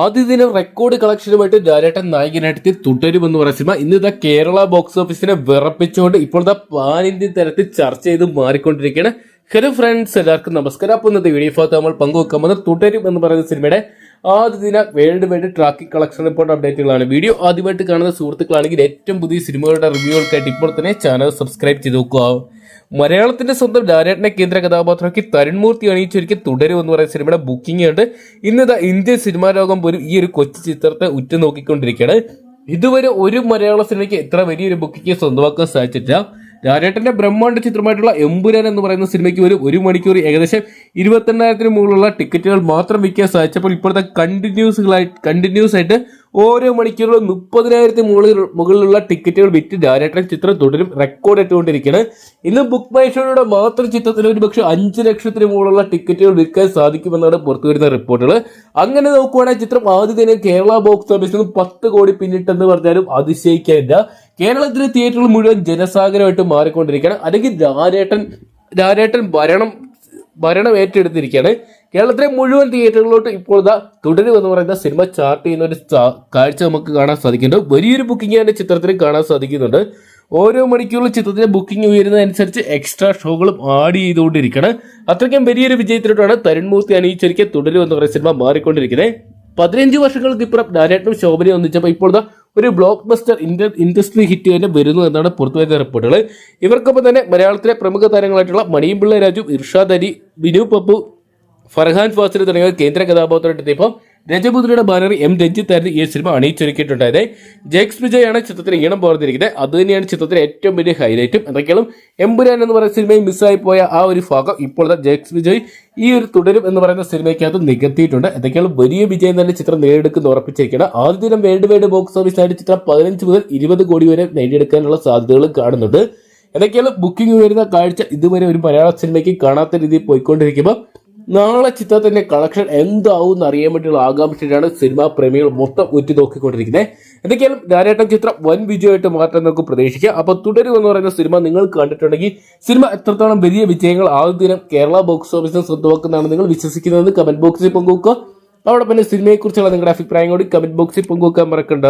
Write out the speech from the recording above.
ആദ്യ ദിനം റെക്കോർഡ് കളക്ഷനുമായിട്ട് ലാലേട്ടൻ നായകനായിട്ട് തുടരുമെന്ന് പറയുന്ന സിനിമ ഇന്ന് ഇതാ കേരള ബോക്സ് ഓഫീസിനെ വിറപ്പിച്ചുകൊണ്ട് ഇപ്പോൾ ഇതാ പാൻ ഇന്ത്യൻ തരത്തിൽ ചർച്ച ചെയ്ത് മാറിക്കൊണ്ടിരിക്കുകയാണ്. ഹലോ ഫ്രണ്ട്സ് എല്ലാവർക്കും നമസ്കാരം. അപ്പൊ ഇന്നത്തെ വീഡിയോ ഭാഗത്ത് നമ്മൾ പങ്കുവെക്കാൻ പോകുന്നത് തുടരും എന്ന് പറയുന്ന സിനിമയുടെ ആദ്യ ദിന world wide tracking collection report അപ്ഡേറ്റുകളാണ്. Video ആദ്യമായിട്ട് കാണുന്ന സുഹൃത്തുക്കളാണെങ്കിൽ ഏറ്റവും പുതിയ സിനിമകളുടെ റിവ്യൂകൾക്കായിട്ട് ഇപ്പോൾ തന്നെ ചാനൽ സബ്സ്ക്രൈബ് ചെയ്ത് നോക്കുക മലയാളത്തിന്റെ സ്വന്തം ഡാരേട്ടനെ കേന്ദ്ര കഥാപാത്രമാക്കി തരുൺമൂർത്തി അണിയിച്ചൊരുക്കി തുടരും എന്ന് പറയുന്ന സിനിമയുടെ ബുക്കിംഗ് ഉണ്ട്. ഇന്നിതാ ഇന്ത്യൻ സിനിമാ ലോകം പോലും ഈ ഒരു കൊച്ചു ചിത്രത്തെ ഉറ്റുനോക്കിക്കൊണ്ടിരിക്കുകയാണ്. ഇതുവരെ ഒരു മലയാള സിനിമയ്ക്ക് ഇത്ര വലിയൊരു ബുക്കിംഗ് സ്വന്തമാക്കാൻ സാധിച്ചിട്ടില്ല. ലാലേട്ടന്റെ ബ്രഹ്മാണ്ഡ ചിത്രമായിട്ടുള്ള എമ്പുരാൻ എന്ന് പറയുന്ന സിനിമയ്ക്ക് ഒരു ഒരു മണിക്കൂർ ഏകദേശം ഇരുപത്തെണ്ണായിരത്തിന് മുകളിലുള്ള ടിക്കറ്റുകൾ മാത്രം വിൽക്കാൻ സാധിച്ചപ്പോൾ ഇപ്പോഴത്തെ കണ്ടിന്യൂസുകളായി കണ്ടിന്യൂസ് ആയിട്ട് ഓരോ മണിക്കൂറിലും മുപ്പതിനായിരത്തിന് മുകളിൽ മുകളിലുള്ള ടിക്കറ്റുകൾ വിറ്റ് ഡയറക്ടർ ചിത്രം തുടരും. റെക്കോർഡ് ഇട്ടുകൊണ്ടിരിക്കുകയാണ് ഇന്ന് ബുക്ക് മൈ ഷോയുടെ മാത്രം ചിത്രത്തിന് ഒരു പക്ഷേ അഞ്ച് ലക്ഷത്തിന് മുകളിലുള്ള ടിക്കറ്റുകൾ വിൽക്കാൻ സാധിക്കുമെന്നാണ് പുറത്തു വരുന്ന റിപ്പോർട്ടുകൾ. അങ്ങനെ നോക്കുവാണെങ്കിൽ ചിത്രം ആദ്യ ദിനം കേരള ബോക്സ് ഓഫീസിൽ നിന്ന് പത്ത് കോടി പിന്നിട്ടെന്ന് പറഞ്ഞാലും അതിശയിക്കാനില്ല. കേരളത്തിലെ തിയേറ്ററുകൾ മുഴുവൻ ജനസാഗരമായിട്ട് മാറിക്കൊണ്ടിരിക്കുകയാണ്. അല്ലെങ്കിൽ ലാലേട്ടൻ ലാലേട്ടൻ ഭരണം ഭരണം ഏറ്റെടുത്തിരിക്കുകയാണ്. കേരളത്തിലെ മുഴുവൻ തിയേറ്ററുകളിലോട്ട് ഇപ്പോൾ ഇതാ തുടരും എന്ന് പറയുന്ന സിനിമ ചാർട്ട് ചെയ്യുന്ന ഒരു കാഴ്ച നമുക്ക് കാണാൻ സാധിക്കുന്നുണ്ട്. വലിയൊരു ബുക്കിംഗ് തന്നെ ചിത്രത്തിൽ കാണാൻ സാധിക്കുന്നുണ്ട്. ഓരോ മണിക്കൂറിലും ചിത്രത്തിന്റെ ബുക്കിംഗ് ഉയരുന്നതനുസരിച്ച് എക്സ്ട്രാ ഷോകളും ആഡ് ചെയ്തുകൊണ്ടിരിക്കുകയാണ്. അത്രയ്ക്കും വലിയൊരു വിജയത്തിലോട്ടാണ് തരുൺമൂർത്തി അണിയിച്ചൊരിക്കൽ തുടരും എന്ന് പറയുന്ന സിനിമ മാറിക്കൊണ്ടിരിക്കുന്നത്. പതിനഞ്ച് വർഷങ്ങൾക്ക് ഇപ്പുറം ഡയറക്ടറും ശോഭനയും ഒന്നിച്ചപ്പോൾ ഇപ്പോഴത്തെ ഒരു blockbuster Indian industry hit തന്നെ വരുന്നു എന്നാണ് പുറത്തുവരുന്ന റിപ്പോർട്ടുകൾ. ഇവർക്കൊപ്പം തന്നെ മലയാളത്തിലെ പ്രമുഖ താരങ്ങളായിട്ടുള്ള മണിയും രാജു ഇർഷാദ് അലി ബിനു പപ്പു ഫർഹാൻ ഫാസിൽ തുടങ്ങിയ കേന്ദ്ര കഥാപാത്രമായിട്ടെത്തിയപ്പോൾ രജപുത്രിയുടെ ബാനറി എം രഞ്ജിത്തായിരുന്നു ഈ സിനിമ അണിയിച്ചൊരുക്കിയിട്ടുണ്ടായത്. ജെക്സ് വിജയാണ് ചിത്രത്തിന് ഈണം പോർന്നിരിക്കുന്നത്. അത് തന്നെയാണ് ചിത്രത്തിലെ ഏറ്റവും വലിയ ഹൈലൈറ്റും എന്തൊക്കെയാണ് എമ്പുരാൻ എന്ന് പറയുന്ന സിനിമയിൽ മിസ്സായി പോയ ആ ഒരു ഭാഗം ഇപ്പോഴത്തെ ജെക്സ് വിജയ് ഈ ഒരു തുടരും എന്ന് പറയുന്ന സിനിമയ്ക്കകത്ത് നികത്തിയിട്ടുണ്ട്. എന്തൊക്കെയാണ് വലിയ വിജയം തന്നെ ചിത്രം നേടിയെടുക്കുന്ന ഉറപ്പിച്ചിരിക്കുകയാണ്. ആദ്യ ദിനം വേൾഡ് വൈഡ് ബോക്സ് ഓഫീസായിട്ട് ചിത്രം പതിനഞ്ച് മുതൽ ഇരുപത് കോടി വരെ നേടിയെടുക്കാനുള്ള സാധ്യതകൾ കാണുന്നുണ്ട്. എന്തൊക്കെയാണ് ബുക്കിംഗ് വരുന്ന കാഴ്ച ഇതുവരെ ഒരു മലയാള സിനിമയ്ക്ക് കാണാത്ത രീതിയിൽ പോയിക്കൊണ്ടിരിക്കുമ്പോൾ നാളെ ചിത്രത്തിന്റെ കളക്ഷൻ എന്താവും അറിയാൻ വേണ്ടിയുള്ള ആകാംക്ഷയിലാണ് സിനിമാ പ്രേമികൾ മൊത്തം ഉറ്റു നോക്കിക്കൊണ്ടിരിക്കുന്നത് എന്തൊക്കെയാലും ലാലേട്ടൻ ചിത്രം വൻ വിജയമായിട്ട് മാറ്റാൻ നമുക്ക് പ്രതീക്ഷിക്കാം. അപ്പൊ തുടരും എന്ന് പറയുന്ന സിനിമ നിങ്ങൾ കണ്ടിട്ടുണ്ടെങ്കിൽ സിനിമ എത്രത്തോളം വലിയ വിജയങ്ങൾ ആദ്യ ദിനം കേരള ബോക്സ് ഓഫീസിൽ സ്വന്തമാക്കുന്നതാണ് നിങ്ങൾ വിശ്വസിക്കുന്നതെന്ന് കമന്റ് ബോക്സിൽ പങ്കുവെക്കുക. അവിടെ പിന്നെ സിനിമയെക്കുറിച്ചുള്ള നിങ്ങളുടെ അഭിപ്രായം കൂടി കമന്റ് ബോക്സിൽ പങ്കുവെക്കാൻ മറക്കണ്ട.